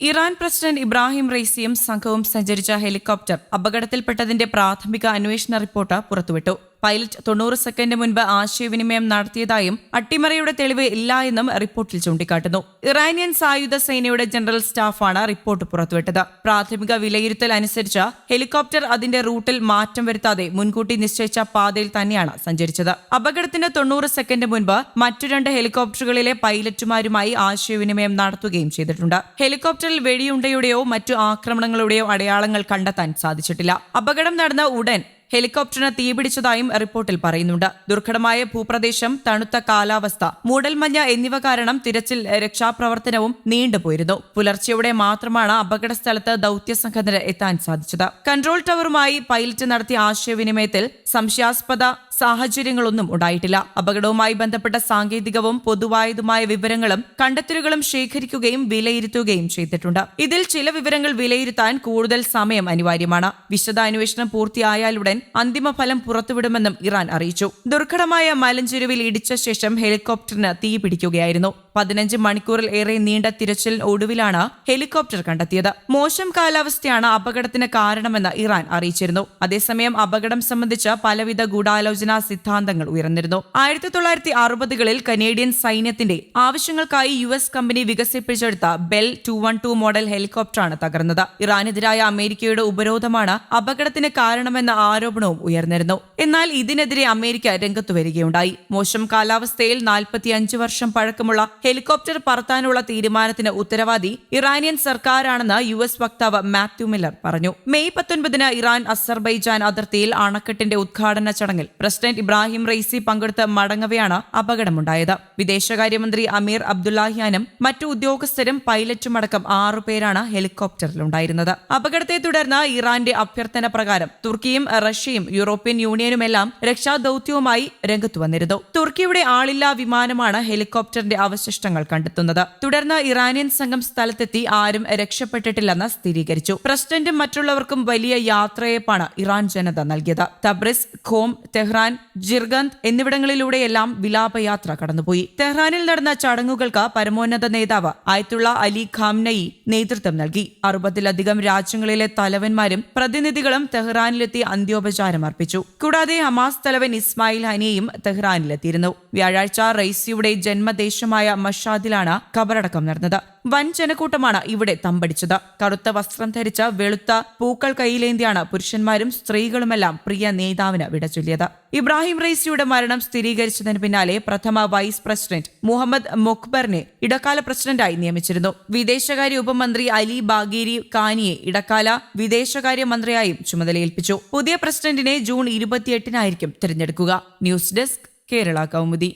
Iran president Ibrahim റൈസിയും സംഘവും സഞ്ചരിച്ച helicopter അപകടത്തിൽപ്പെട്ടതിന്റെ പ്രാഥമിക അന്വേഷണ റിപ്പോർട്ട് പുറത്തുവിട്ടു. പൈലറ്റ് തൊണ്ണൂറ് സെക്കൻഡ് മുൻപ് ആശയവിനിമയം നടത്തിയതായും അട്ടിമറിയുടെ തെളിവ് ഇല്ല എന്നും റിപ്പോർട്ടിൽ ചൂണ്ടിക്കാട്ടുന്നു. ഇറാനിയൻ സായുധ സേനയുടെ ജനറൽ സ്റ്റാഫാണ് റിപ്പോർട്ട് പുറത്തുവിട്ടത്. പ്രാഥമിക വിലയിരുത്തൽ അനുസരിച്ച് ഹെലികോപ്റ്റർ അതിന്റെ റൂട്ടിൽ മാറ്റം വരുത്താതെ മുൻകൂട്ടി നിശ്ചയിച്ച പാതയിൽ തന്നെയാണ് സഞ്ചരിച്ചത്. അപകടത്തിന് തൊണ്ണൂറ് സെക്കൻഡ് മുൻപ് മറ്റു രണ്ട് ഹെലികോപ്റ്ററുകളിലെ പൈലറ്റുമാരുമായി ആശയവിനിമയം നടത്തുകയും ചെയ്തിട്ടുണ്ട്. ഹെലികോപ്റ്ററിൽ വെടിയുണ്ടയുടെയോ മറ്റു ആക്രമണങ്ങളുടെയോ അടയാളങ്ങൾ കണ്ടെത്താൻ സാധിച്ചിട്ടില്ല. അപകടം നടന്ന ഉടൻ ഹെലികോപ്റ്ററിന് തീപിടിച്ചതായും റിപ്പോർട്ടിൽ പറയുന്നുണ്ട്. ദുർഘടമായ ഭൂപ്രദേശം തണുത്ത കാലാവസ്ഥ മൂടൽമഞ്ഞ എന്നിവ കാരണം തിരച്ചിൽ രക്ഷാപ്രവർത്തനവും നീണ്ടുപോയിരുന്നു. പുലർച്ചെയോടെ മാത്രമാണ് അപകട സ്ഥലത്ത് ദൌത്യസംഘത്തിന് എത്താൻ സാധിച്ചത്. കൺട്രോൾ ടവറുമായി പൈലറ്റ് നടത്തിയ ആശയവിനിമയത്തിൽ സംശയാസ്പദ സാഹചര്യങ്ങളൊന്നും ഉണ്ടായിട്ടില്ല. അപകടവുമായി ബന്ധപ്പെട്ട സാങ്കേതികവും പൊതുവായതുമായ വിവരങ്ങളും കണ്ടെത്തലുകളും ശേഖരിക്കുകയും വിലയിരുത്തുകയും ചെയ്തിട്ടുണ്ട്. ഇതിൽ ചില വിവരങ്ങൾ വിലയിരുത്താൻ കൂടുതൽ സമയം അനിവാര്യമാണ്. വിശദാന്വേഷണം പൂർത്തിയായാലുടൻ അന്തിമ ഫലം പുറത്തുവിടുമെന്നും ഇറാൻ അറിയിച്ചു. ദുർഘടമായ മലഞ്ചെരുവിൽ ഇടിച്ച ശേഷം ഹെലികോപ്റ്ററിന് തീ പിടിക്കുകയായിരുന്നു പതിനഞ്ച് മണിക്കൂറിൽ ഏറെ നീണ്ട തിരച്ചിൽ ഒടുവിലാണ് ഹെലികോപ്റ്റർ കണ്ടെത്തിയത്. മോശം കാലാവസ്ഥയാണ് അപകടത്തിന് കാരണമെന്ന് ഇറാൻ അറിയിച്ചിരുന്നു. അതേസമയം അപകടം സംബന്ധിച്ച് പലവിധ ഗൂഢാലോചനാ സിദ്ധാന്തങ്ങൾ ഉയർന്നിരുന്നു. ആയിരത്തി തൊള്ളായിരത്തി അറുപതുകളിൽ കനേഡിയൻ സൈന്യത്തിന്റെ ആവശ്യങ്ങൾക്കായി യു എസ് കമ്പനി വികസിപ്പിച്ചെടുത്ത Bell two one two model ഹെലികോപ്റ്ററാണ് തകർന്നത്. ഇറാനെതിരായ അമേരിക്കയുടെ ഉപരോധമാണ് അപകടത്തിന് കാരണമെന്ന ആരോപണവും ഉയർന്നിരുന്നു. എന്നാൽ ഇതിനെതിരെ അമേരിക്ക രംഗത്തു വരികയുണ്ടായി. മോശം കാലാവസ്ഥയിൽ നാൽപ്പത്തിയഞ്ച് വർഷം പഴക്കമുള്ള ഹെലികോപ്റ്റർ പറത്താനുള്ള തീരുമാനത്തിന് ഉത്തരവാദി ഇറാനിയൻ സർക്കാരാണെന്ന് യു എസ് വക്താവ് മാത്യു മില്ലർ പറഞ്ഞു. മെയ് പത്തൊൻപതിന് ഇറാൻ അസർബൈജാൻ അതിർത്തിയിൽ അണക്കെട്ടിന്റെ ഉദ്ഘാടന ചടങ്ങിൽ പ്രസിഡന്റ് ഇബ്രാഹിം റെയ്സി പങ്കെടുത്ത് മടങ്ങവെയാണ് അപകടമുണ്ടായത്. വിദേശകാര്യമന്ത്രി അമീർ അബ്ദുല്ലാഹിയാനും മറ്റു ഉദ്യോഗസ്ഥരും പൈലറ്റുമടക്കം ആറുപേരാണ് ഹെലികോപ്റ്ററിലുണ്ടായിരുന്നത്. അപകടത്തെ തുടർന്ന് ഇറാന്റെ അഭ്യർത്ഥന പ്രകാരം തുർക്കിയും റഷ്യയും യൂറോപ്യൻ യൂണിയനുമെല്ലാം രക്ഷാദൌത്യവുമായി രംഗത്തു വന്നിരുന്നു തുർക്കിയുടെ ആളില്ലാ വിമാനമാണ് ഹെലികോപ്റ്ററിന്റെ അവശിഷ്ടങ്ങൾ കണ്ടെത്തുന്നത്. തുടർന്ന് ഇറാനിയൻ സംഘം സ്ഥലത്തെത്തി ആരും രക്ഷപ്പെട്ടിട്ടില്ലെന്ന് സ്ഥിരീകരിച്ചു. പ്രസിഡന്റും മറ്റുള്ളവർക്കും വലിയ യാത്രയപ്പാണ് ഇറാൻ ജനത നൽകിയത്. തബ്രിസ് ഖോം തെഹ്റാൻ ജിർഗന്ത് എന്നിവിടങ്ങളിലൂടെയെല്ലാം വിലാപയാത്ര കടന്നുപോയി. തെഹ്റാനിൽ നടന്ന ചടങ്ങുകൾക്ക് പരമോന്നത നേതാവ് ആയത്തുള്ള അലി ഖാംനയി നേതൃത്വം നൽകി. അറുപതിലധികം രാജ്യങ്ങളിലെ തലവന്മാരും പ്രതിനിധികളും തെഹ്റാനിലെത്തി അന്ത്യോപചാരം അർപ്പിച്ചു. കൂടാതെ ഹമാസ് തലവൻ ഇസ്മായിൽ ഹനിയയും തെഹ്റാനിലെത്തിയിരുന്നു. വ്യാഴാഴ്ച റൈസിയുടെ ജന്മദേശമായ മഷാദിലാണ് കബറടക്കം നടന്നത്. വൻ ജനക്കൂട്ടമാണ് ഇവിടെ തമ്പടിച്ചത്. കറുത്ത വസ്ത്രം ധരിച്ച വെളുത്ത പൂക്കൾ കയ്യിലേന്തിയാണ് പുരുഷന്മാരും സ്ത്രീകളുമെല്ലാം പ്രിയ നേതാവിന് വിടചൊല്ലിയത് ഇബ്രാഹിം റൈസിയുടെ മരണം സ്ഥിരീകരിച്ചതിന് പിന്നാലെ പ്രഥമ വൈസ് പ്രസിഡന്റ് മുഹമ്മദ് മൊഖ്ബറിനെ ഇടക്കാല പ്രസിഡന്റായി നിയമിച്ചിരുന്നു. വിദേശകാര്യ ഉപമന്ത്രി അലി ബാഗേരി കാനിയെ ഇടക്കാല വിദേശകാര്യ മന്ത്രിയായും ചുമതലയേൽപ്പിച്ചു. പുതിയ പ്രസിഡന്റിനെ ജൂൺ ഇരുപത്തിയെട്ടിനായിരിക്കും തിരഞ്ഞെടുക്കുക. News desk Kerala Kaumudi.